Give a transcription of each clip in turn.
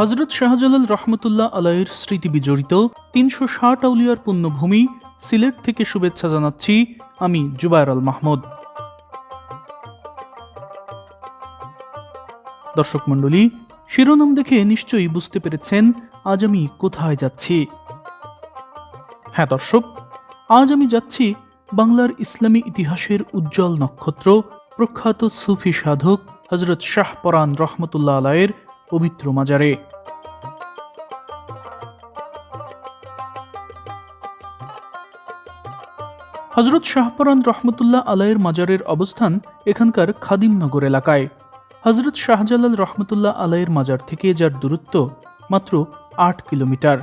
হজরত শাহজালাল রহমতুল্লাহ আলাইয়ের স্মৃতি বিজড়িত তিনশো ষাট আউলিয়ার পুণ্যভূমি সিলেট থেকে শুভেচ্ছা জানাচ্ছি আমি জুবায়ের আল মাহমুদ। দর্শক মণ্ডলী, শিরোনাম দেখে নিশ্চয়ই বুঝতে পেরেছেন আজ আমি কোথায় যাচ্ছি। হ্যাঁ দর্শক, আজ আমি যাচ্ছি বাংলার ইসলামী ইতিহাসের উজ্জ্বল নক্ষত্র প্রখ্যাত সুফি সাধক হজরত শাহ পরান রহমতুল্লাহ আলায়ের পবিত্র মাজারে। হজরত শাহপরান রহমতুল্লাহ আলাইয়ের মাজারের অবস্থান এখানকার খাদিমনগর এলাকায়। হজরত শাহজালাল রহমতুল্লাহ আলাইয়ের মাজার থেকে যার দূরত্ব মাত্র আট কিলোমিটার।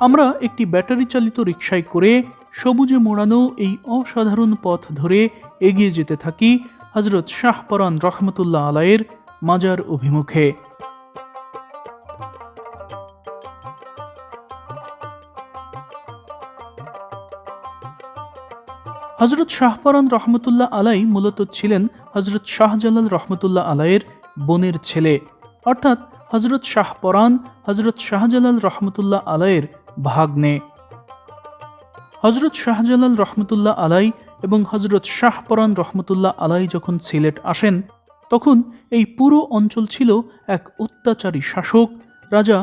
আমরা একটি ব্যাটারি চালিত রিক্সায় করে সবুজে মোড়ানো এই অসাধারণ পথ ধরে এগিয়ে যেতে থাকি হজরত শাহপরান রহমতুল্লাহ আলাইয়ের মাজার অভিমুখে। হজরত শাহপরান রহমতুল্লাহ আলাই মূলত ছিলেন হজরত শাহজালাল রহমতুল্লাহ আলাইয়ের বোনের ছেলে। অর্থাৎ হজরত শাহপরান হজরত শাহজালাল রহমতুল্লাহ আলাইয়ের ভাগ্নে। হজরত শাহজালাল রহমতুল্লাহ আলাই এবং হজরত শাহপরান রহমতুল্লাহ আলাই যখন সিলেট আসেন, তখন এই পুরো অঞ্চল ছিল এক অত্যাচারী শাসক, রাজা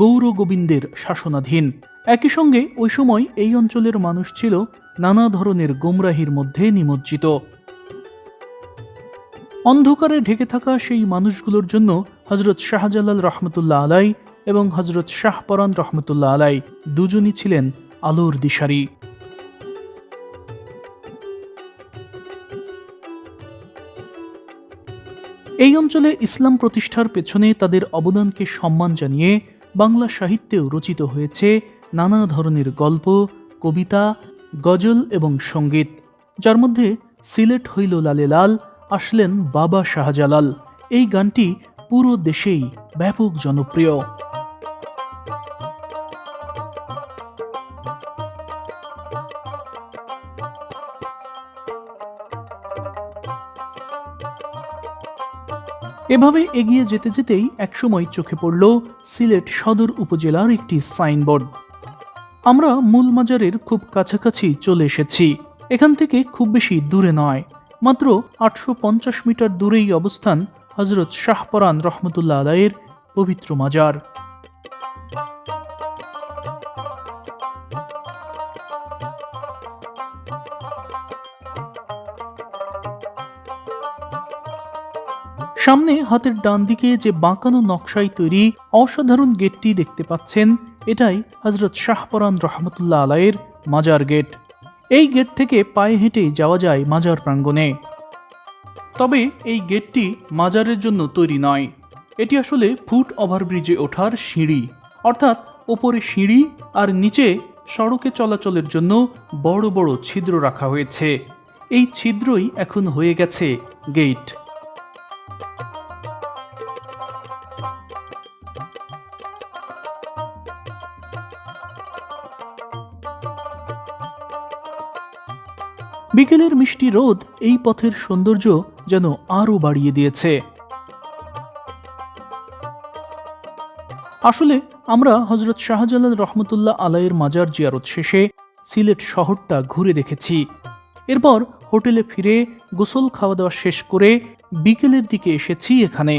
গৌর গোবিন্দের শাসনাধীন। একই সঙ্গে ওই সময় এই অঞ্চলের মানুষ ছিল নানা ধরনের গোমরাহির মধ্যে নিমজ্জিত। অন্ধকারে ঢেকে থাকা সেই মানুষগুলোর জন্য হজরত শাহজালাল রহমতুল্লাহ আলাই এবং হজরত শাহপরান রহমতুল্লাহ আলাই দুজনই ছিলেন আলোর দিশারি। এই অঞ্চলে ইসলাম প্রতিষ্ঠার পেছনে তাদের অবদানকে সম্মান জানিয়ে বাংলা সাহিত্যেও রচিত হয়েছে নানা ধরনের গল্প, কবিতা, গজল এবং সংগীত। যার মধ্যে সিলেট হইল লালে লাল, আসলেন বাবা শাহজালাল। এই গানটি পুরো দেশেই ব্যাপক জনপ্রিয়। এভাবে এগিয়ে যেতে যেতেই একসময় চোখে পড়ল সিলেট সদর উপজেলার একটি সাইনবোর্ড। আমরা মূল মাজারের খুব কাছাকাছি চলে এসেছি। এখান থেকে খুব বেশি দূরে নয়। মাত্র আটশো পঞ্চাশ মিটার দূরেই অবস্থান হজরত শাহপরান রহমতুল্লাহ আলাইয়ের পবিত্র মাজার। সামনে হাতের ডান দিকে যে বাঁকানো নকশায় তৈরি অসাধারণ গেটটি দেখতে পাচ্ছেন, এটাই হজরত শাহপরান রহমতুল্লাহ আলাইয়ের মাজার গেট। এই গেট থেকে পায়ে হেঁটে যাওয়া যায় মাজার প্রাঙ্গণে। তবে এই গেটটি মাজারের জন্য তৈরি নয়। এটি আসলে ফুট ওভারব্রিজে ওঠার সিঁড়ি। অর্থাৎ ওপরে সিঁড়ি আর নিচে সড়কে চলাচলের জন্য বড় বড় ছিদ্র রাখা হয়েছে। এই ছিদ্রই এখন হয়ে গেছে গেট। বিকেলের মিষ্টি রোদ এই পথের সৌন্দর্য যেন আরও বাড়িয়ে দিয়েছে। আসলে আমরা হজরত শাহজালাল রহমতুল্লাহ আলাইয়ের মাজার জিয়ারত শেষে সিলেট শহরটা ঘুরে দেখেছি। এরপর হোটেলে ফিরে গোসল খাওয়া দাওয়া শেষ করে বিকেলের দিকে এসেছি এখানে।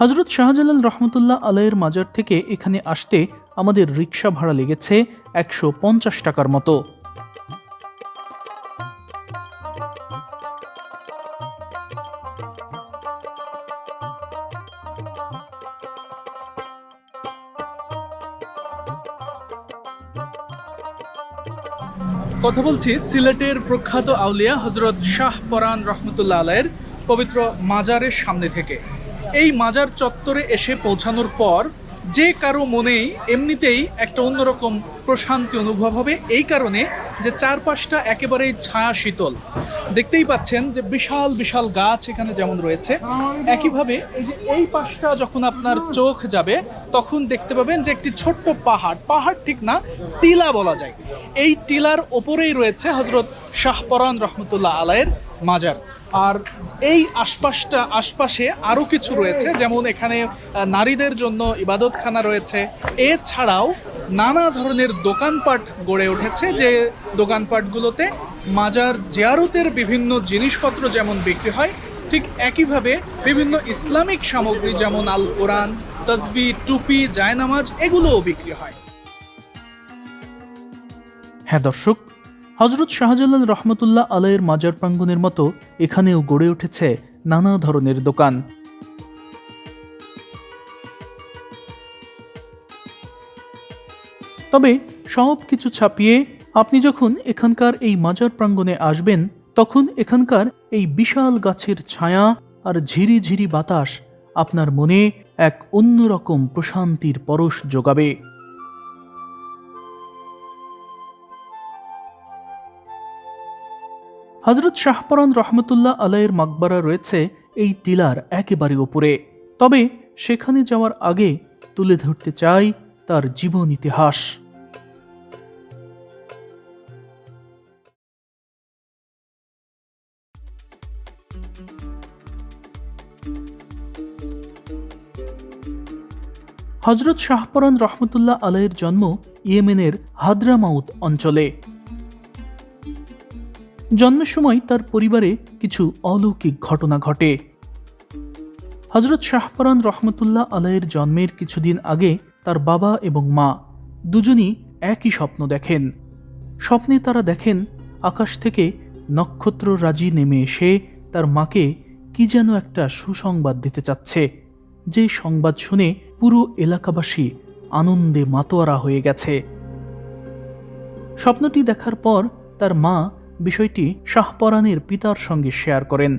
হজরত শাহজালাল রহমতুল্লাহ আলাইয়ের মাজার থেকে এখানে আসতে আমাদের রিক্সা ভাড়া লেগেছে একশো পঞ্চাশ টাকার মতো। কথা বলছি সিলেটের প্রখ্যাত আউলিয়া হজরত শাহ পরান রহমতুল্লাহ আলায়ের পবিত্র মাজারের সামনে থেকে। এই মাজার চত্বরে এসে পৌঁছানোর পর যে কারও মনেই এমনিতেই একটা অন্যরকম প্রশান্তি অনুভব হবে, এই কারণে যে চারপাশটা একেবারেই ছায়া শীতল। দেখতেই পাচ্ছেন যে বিশাল বিশাল গাছ এখানে যেমন রয়েছে। একইভাবে এই যে এই পাশটা যখন আপনার চোখ যাবে, তখন দেখতে পাবেন যে একটি ছোট্ট পাহাড়। পাহাড় ঠিক না, টিলা বলা যায়। এই টিলার ওপরেই রয়েছে হজরত শাহপরান রহমতুল্লাহ আলায়ের মাজার। আর এই আশপাশটা, আশপাশে আরও কিছু রয়েছে, যেমন এখানে নারীদের জন্য ইবাদতখানা রয়েছে। এছাড়াও নানা ধরনের দোকানপাট গড়ে উঠেছে, যে দোকানপাটগুলোতে মাজার জিয়ারতের বিভিন্ন জিনিসপত্র যেমন বিক্রি হয়, ঠিক একইভাবে বিভিন্ন ইসলামিক সামগ্রী যেমন আল কোরআন, তসবি, টুপি, জায়নামাজ, এগুলোও বিক্রি হয়। হ্যাঁ দর্শক হজরত শাহজালাল রহমতুল্লাহ আলাইয়ের মাজার প্রাঙ্গণের মতো এখানেও গড়ে উঠেছে নানা ধরনের দোকান। তবে সব কিছু ছাপিয়ে আপনি যখন এখানকার এই মাজার প্রাঙ্গণে আসবেন, তখন এখানকার এই বিশাল গাছের ছায়া আর ঝিরি ঝিরি বাতাস আপনার মনে এক অন্যরকম প্রশান্তির পরশ যোগাবে হজরত শাহপরান রহমতুল্লাহ আলাইয়ের মাকবারা রয়েছে এই টিলার একেবারে উপরে। তবে সেখানে যাওয়ার আগে তুলে ধরতে চাই তার জীবন ইতিহাস। হজরত শাহপরান রহমতুল্লাহ আলাইয়ের জন্ম ইয়েমেনের হাদ্রামাউত অঞ্চলে। জন্মের সময় তার পরিবারে কিছু অলৌকিক ঘটনা ঘটে। হজরত শাহপরান রহমতুল্লাহ আলাইয়ের জন্মের কিছুদিন আগে তার বাবা এবং মা দুজনই একই স্বপ্ন দেখেন। স্বপ্নে তারা দেখেন আকাশ থেকে নক্ষত্র রাজি নেমে এসে তার মাকে কি যেন একটা সুসংবাদ দিতে চাচ্ছে। যে সংবাদ শুনে পুরো এলাকাবাসী আনন্দে মাতোয়ারা হয়ে গেছে। স্বপ্নটি দেখার পর তার মা বিষয়টি শাহপরানের পিতার সঙ্গে শেয়ার করেন।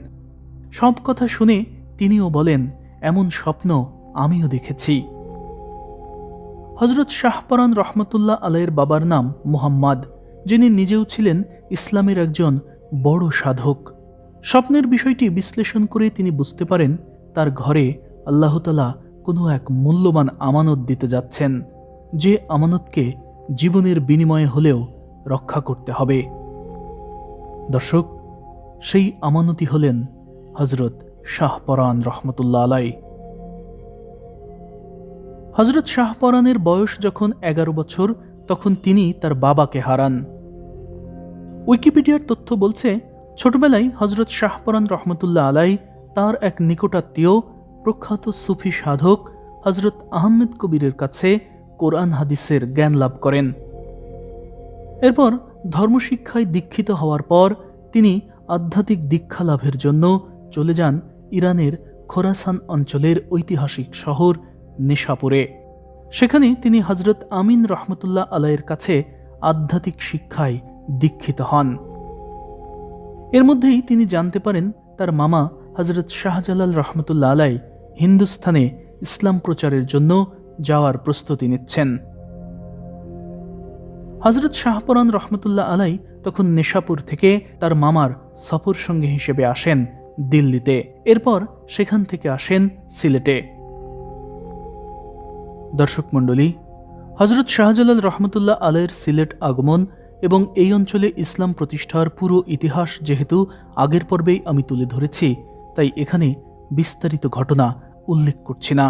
সব কথা শুনে তিনিও বলেন, এমন স্বপ্ন আমিও দেখেছি। হজরত শাহপরান রহমতুল্লাহ আলাইয়ের বাবার নাম মুহাম্মদ, যিনি নিজেও ছিলেন ইসলামের একজন বড় সাধক। স্বপ্নের বিষয়টি বিশ্লেষণ করে তিনি বুঝতে পারেন, তার ঘরে আল্লাহতালা কোনো এক মূল্যবান আমানত দিতে যাচ্ছেন, যে আমানতকে জীবনের বিনিময়ে হলেও রক্ষা করতে হবে। দর্শক, সেই আমানতি হলেন হজরত শাহপরান রহমতুল্লাহ আলাই হজরত শাহপরানের বয়স যখন এগারো বছর, তখন তিনি তার বাবাকে হারান। উইকিপিডিয়ার তথ্য বলছে, ছোটবেলায় হজরত শাহপরান রহমতুল্লাহ আলাই তার এক নিকটাত্মীয় প্রখ্যাত সুফি সাধক হজরত আহমেদ কবিরের কাছে কোরআন হাদিসের জ্ঞান লাভ করেন। এরপর ধর্মশিক্ষায় দীক্ষিত হওয়ার পর তিনি আধ্যাত্মিক দীক্ষা লাভের জন্য চলে যান ইরানের খোরাসান অঞ্চলের ঐতিহাসিক শহর নেশাপুরে। সেখানে তিনি হজরত আমিন রহমতুল্লাহ আলাইয়ের কাছে আধ্যাত্মিক শিক্ষায় দীক্ষিত হন। এর মধ্যেই তিনি জানতে পারেন তার মামা হজরত শাহজালাল রহমতুল্লাহ আলাই হিন্দুস্থানে ইসলাম প্রচারের জন্য যাওয়ার প্রস্তুতি নিচ্ছেন। হজরত শাহপরান রহমতুল্লাহ আলাই তখন নেশাপুর থেকে তার মামার সফর সঙ্গী হিসেবে আসেন দিল্লিতে। এরপর সেখান থেকে আসেন সিলেটে। দর্শক মণ্ডলী হজরত শাহজালাল রহমতুল্লাহ আলাইয়ের সিলেট আগমন এবং এই অঞ্চলে ইসলাম প্রতিষ্ঠার পুরো ইতিহাস যেহেতু আগের পর্বেই আমি তুলে ধরেছি, তাই এখানে বিস্তারিত ঘটনা উল্লেখ করছি না।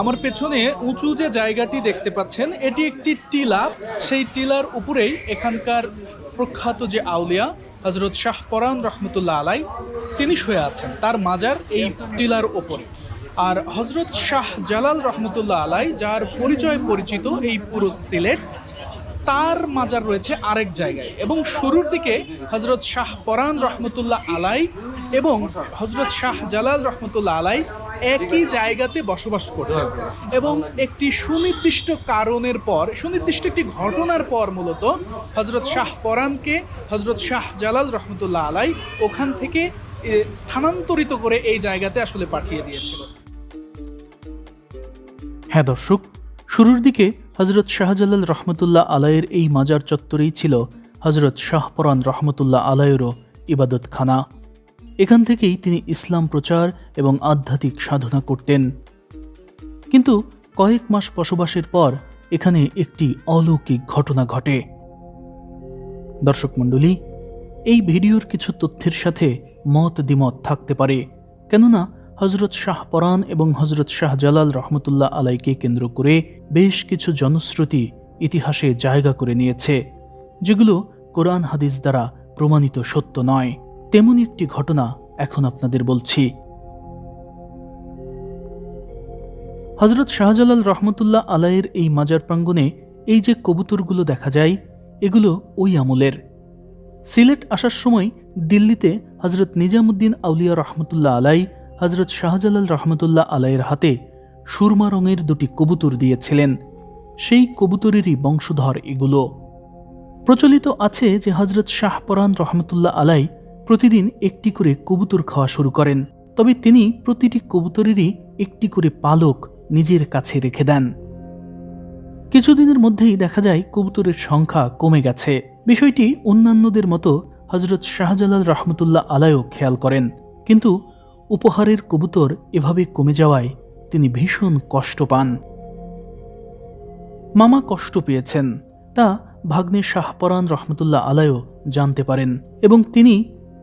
আমার পেছনে উঁচু যে জায়গাটি দেখতে পাচ্ছেন, এটি একটি টিলা। সেই টিলার উপরেই এখানকার প্রখ্যাত যে আউলিয়া হজরত শাহ পরান রহমতুল্লাহ আলাই, তিনি শুয়ে আছেন। তার মাজার এই টিলার ওপরে আর হজরত শাহ জালাল রহমতুল্লাহ আলাই, যার পরিচয় পরিচিত এই পুরো সিলেট, তার মাজার রয়েছে আরেক জায়গায়। এবং শুরুর দিকে হজরত শাহ পরান রহমতুল্লাহ আলাই এবং হজরত শাহ জালাল রহমতুল্লাহ আলাই একই জায়গাতে বসবাস করতেন এবং একটি সুনির্দিষ্ট কারণের পর, সুনির্দিষ্ট একটি ঘটনার পর মূলত হজরত শাহ পরানকে হজরত শাহ জালাল রহমতুল্লাহ আলাই ওখান থেকে স্থানান্তরিত করে এই জায়গাতে আসলে পাঠিয়ে দিয়েছিল। হ্যাঁ দর্শক, শুরুর দিকে হজরত শাহজালাল রহমতুল্লাহ আলাইয়ের এই মাজার চত্বরেই ছিল হজরত শাহপরান রহমতুল্লাহ আলাইয়েরও ইবাদতখানা। এখান থেকেই তিনি ইসলাম প্রচার এবং আধ্যাত্মিক সাধনা করতেন। কিন্তু কয়েক মাস বসবাসের পর এখানে একটি অলৌকিক ঘটনা ঘটে। দর্শক মণ্ডলী, এই ভিডিওর কিছু তথ্যের সাথে মত দ্বিমত থাকতে পারে, কেননা হজরত শাহ পরান এবং হজরত শাহ জালাল রহমতুল্লাহ আলাইকে কেন্দ্র করে বেশ কিছু জনশ্রুতি ইতিহাসে জায়গা করে নিয়েছে, যেগুলো কোরআন হাদিস দ্বারা প্রমাণিত সত্য নয়। তেমন একটি ঘটনা এখন আপনাদের বলছি। হজরত শাহজালাল রহমতুল্লাহ আলাইয়ের এই মাজার প্রাঙ্গণে এই যে কবুতরগুলো দেখা যায়, এগুলো ওই আমলের। সিলেট আসার সময় দিল্লিতে হজরত নিজামুদ্দিন আউলিয়া রহমতুল্লাহ আলাই হজরত শাহজালাল রহমতুল্লাহ আলাইয়ের হাতে সুরমা রঙের দুটি কবুতর দিয়েছিলেন। সেই কবুতরেরই বংশধর এগুলো। প্রচলিত আছে যে হজরত শাহপরান রহমতুল্লাহ আলাই প্রতিদিন একটি করে কবুতর খাওয়া শুরু করেন, তবে তিনি প্রতিটি কবুতরেরই একটি করে পালক নিজের কাছে রেখে দেন। কিছুদিনের মধ্যেই দেখা যায় কবুতরের সংখ্যা কমে গেছে। বিষয়টি অন্যান্যদের মতো হজরত শাহজালাল রহমতুল্লাহ আলায়ও খেয়াল করেন, কিন্তু উপহারের কবুতর এভাবে কমে যাওয়ায় তিনি ভীষণ কষ্ট পান। মামা কষ্ট পেয়েছেন, তা ভাগ্নে শাহপরান রহমতুল্লাহ আলায়ও জানতে পারেন এবং তিনি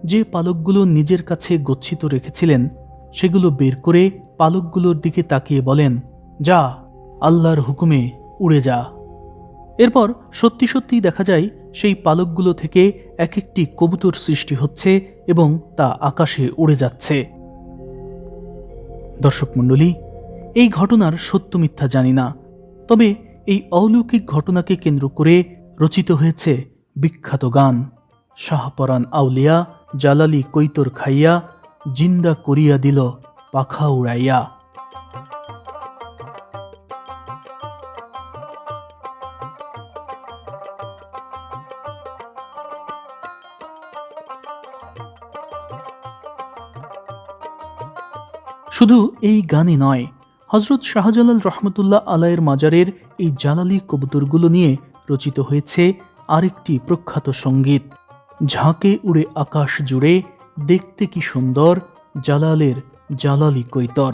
যে পালকগুলো নিজের কাছে গচ্ছিত রেখেছিলেন, সেগুলো বের করে পালকগুলোর দিকে তাকিয়ে বলেন, যা, আল্লাহর হুকুমে উড়ে যা। এরপর সত্যি সত্যি দেখা যায়, সেই পালকগুলো থেকে এক একটি কবুতর সৃষ্টি হচ্ছে এবং তা আকাশে উড়ে যাচ্ছে। দর্শক মণ্ডলী, এই ঘটনার সত্য মিথ্যা জানি না, তবে এই অলৌকিক ঘটনাকে কেন্দ্র করে রচিত হয়েছে বিখ্যাত গান শাহপরান আউলিয়া জালালি কৈতর খাইয়া জিন্দা করিয়া দিল পাখা উড়াইয়া। শুধু এই গানই নয় হজরত শাহজালাল রহমতুল্লাহ আলাইয়ের মাজারের এই জালালি কবুতরগুলো নিয়ে রচিত হয়েছে আরেকটি প্রখ্যাত সংগীত। ঝাঁকে উড়ে আকাশ জুড়ে দেখতে কি সুন্দর জালালের জালালি কৈতর।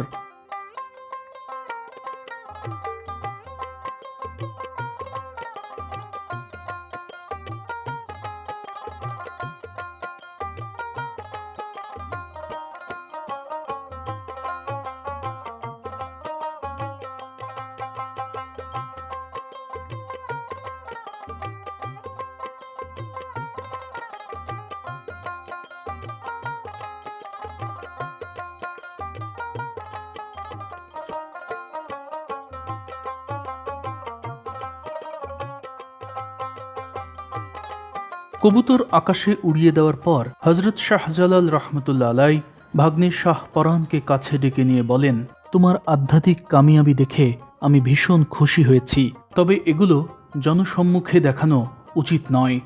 কবুতর আকাশে উড়িয়ে দেওয়ার পর হজরত শাহজালাল রহমতুল্লা আলাই ভাগ্নে শাহ পরানকে কাছে ডেকে নিয়ে বলেন, তোমার আধ্যাত্মিক কামিয়াবি দেখে আমি ভীষণ খুশি হয়েছি। তবে এগুলো জনসম্মুখে দেখানো উচিত নয়।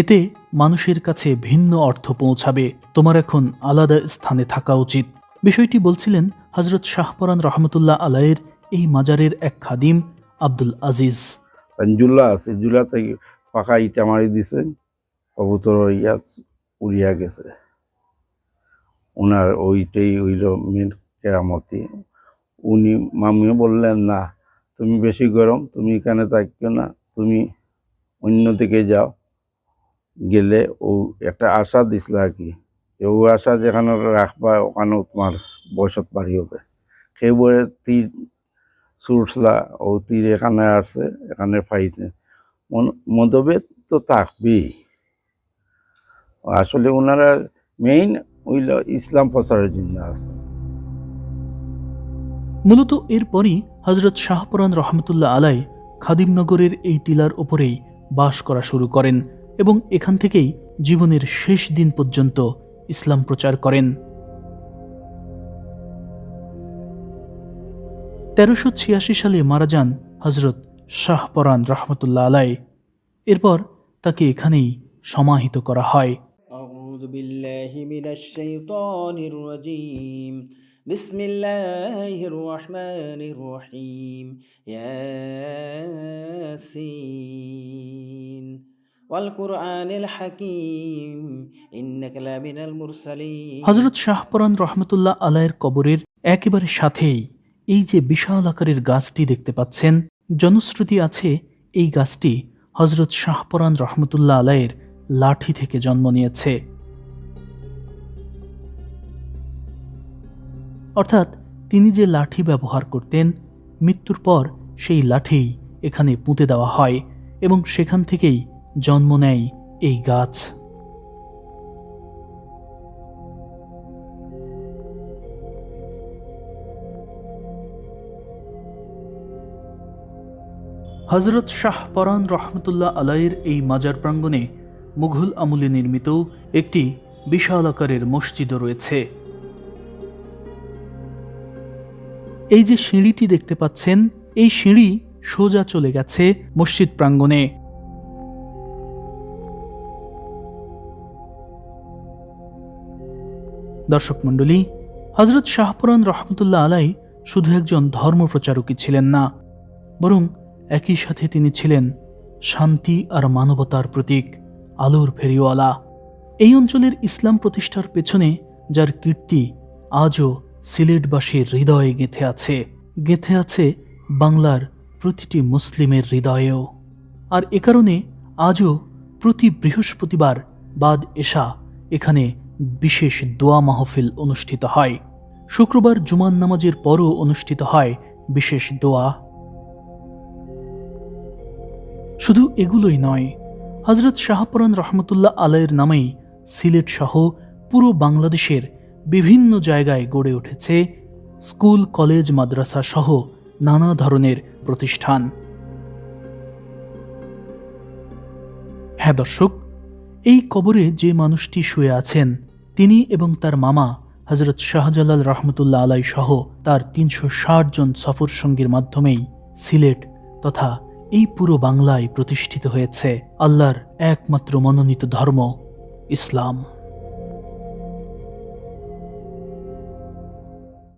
এতে মানুষের কাছে ভিন্ন অর্থ পৌঁছাবে। তোমার এখন আলাদা স্থানে থাকা উচিত। বিষয়টি বলছিলেন হজরত শাহপরান রহমতুল্লাহ আলাইয়ের এই মাজারের এক খাদিম আব্দুল আজিজ। জুল্লা আছে থেকে পাকা ইটা মারি দিছে। কবুতর ইয়া উড়িয়া গেছে। ওনার ওইটাই হইল মেন কেরামতি। উনি, মামিও বললেন, না, তুমি বেশি গরম, তুমি এখানে থাকবে না, তুমি অন্য দিকে যাও। গেলে ও একটা আশা দিছিল আর কি ও আশা যেখানে রাখবা ওখানেও তোমার বয়সত বাড়ি হবে। সেই বয়ে তীর ছুটলা, ও তীর এখানে আসছে, এখানে মন- মতভেদ তো থাকবেই। আসলে ওনারা মেইন হইল ইসলাম প্রচারের জন্য আছে মূলত এরপরই হজরত শাহপরান রহমতুল্লাহ আলাই খাদিমনগরের এই টিলার ওপরেই বাস করা শুরু করেন এবং এখান থেকেই জীবনের শেষ দিন পর্যন্ত ইসলাম প্রচার করেন। তেরোশো ছিয়াশি সালে মারা যান হজরত শাহপরান রহমতুল্লাহ আলাই। এরপর তাকে এখানেই সমাহিত করা হয়। أعوذ بالله من الشيطان الرجيم بسم الله الرحمن الرحيم ياسين والقرآن الحكيم إنك لمن المرسلين হজরত শাহপরান রহমতুল্লাহ আলাইয়ের কবরের একেবারে সাথেই এই যে বিশাল আকারের গাছটি দেখতে পাচ্ছেন জনশ্রুতি আছে এই গাছটি হজরত শাহপরান রহমতুল্লাহ আলাইয়ের লাঠি থেকে জন্ম নিয়েছে অর্থাৎ তিনি যে লাঠি ব্যবহার করতেন, মৃত্যুর পর সেই লাঠি এখানে পুঁতে দেওয়া হয় এবং সেখান থেকেই জন্ম নেয় এই গাছ। হজরত শাহ পরান রহমতুল্লাহ আলাইয়ের এই মাজার প্রাঙ্গণে মুঘল আমলে নির্মিত একটি বিশাল আকারের মসজিদও রয়েছে। এই যে সিঁড়িটি দেখতে পাচ্ছেন, এই সিঁড়ি সোজা চলে গেছে মসজিদ প্রাঙ্গণে। দর্শক মণ্ডলী হজরত শাহপুরান রহমতুল্লাহ আলাই শুধু একজন ধর্ম ধর্মপ্রচারকই ছিলেন না, বরং একই সাথে তিনি ছিলেন শান্তি আর মানবতার প্রতীক, আলোর ফেরিওয়ালা। এই অঞ্চলের ইসলাম প্রতিষ্ঠার পেছনে যার কীর্তি আজও সিলেটবাসীর হৃদয়ে গেঁথে আছে। গেঁথে আছে বাংলার প্রতিটি মুসলিমের হৃদয়েও। আর এ কারণে আজও প্রতি বৃহস্পতিবার বাদ এশা এখানে বিশেষ দোয়া মাহফিল অনুষ্ঠিত হয়। শুক্রবার জুমান নামাজের পরও অনুষ্ঠিত হয় বিশেষ দোয়া। শুধু এগুলোই নয় হজরত শাহপুরান রহমতুল্লাহ আলাইয়ের নামেই সিলেট সহ পুরো বাংলাদেশের বিভিন্ন জায়গায় গড়ে উঠেছে স্কুল, কলেজ, মাদ্রাসা সহ নানা ধরনের প্রতিষ্ঠান। হ্যাঁ দর্শক, এই কবরে যে মানুষটি শুয়ে আছেন, তিনি এবং তার মামা হজরত শাহজালাল রহমতুল্লাহ আলাই সহ তার তিনশো ষাট জন সফর সঙ্গীর মাধ্যমেই সিলেট তথা এই পুরো বাংলায় প্রতিষ্ঠিত হয়েছে আল্লাহর একমাত্র মনোনীত ধর্ম ইসলাম।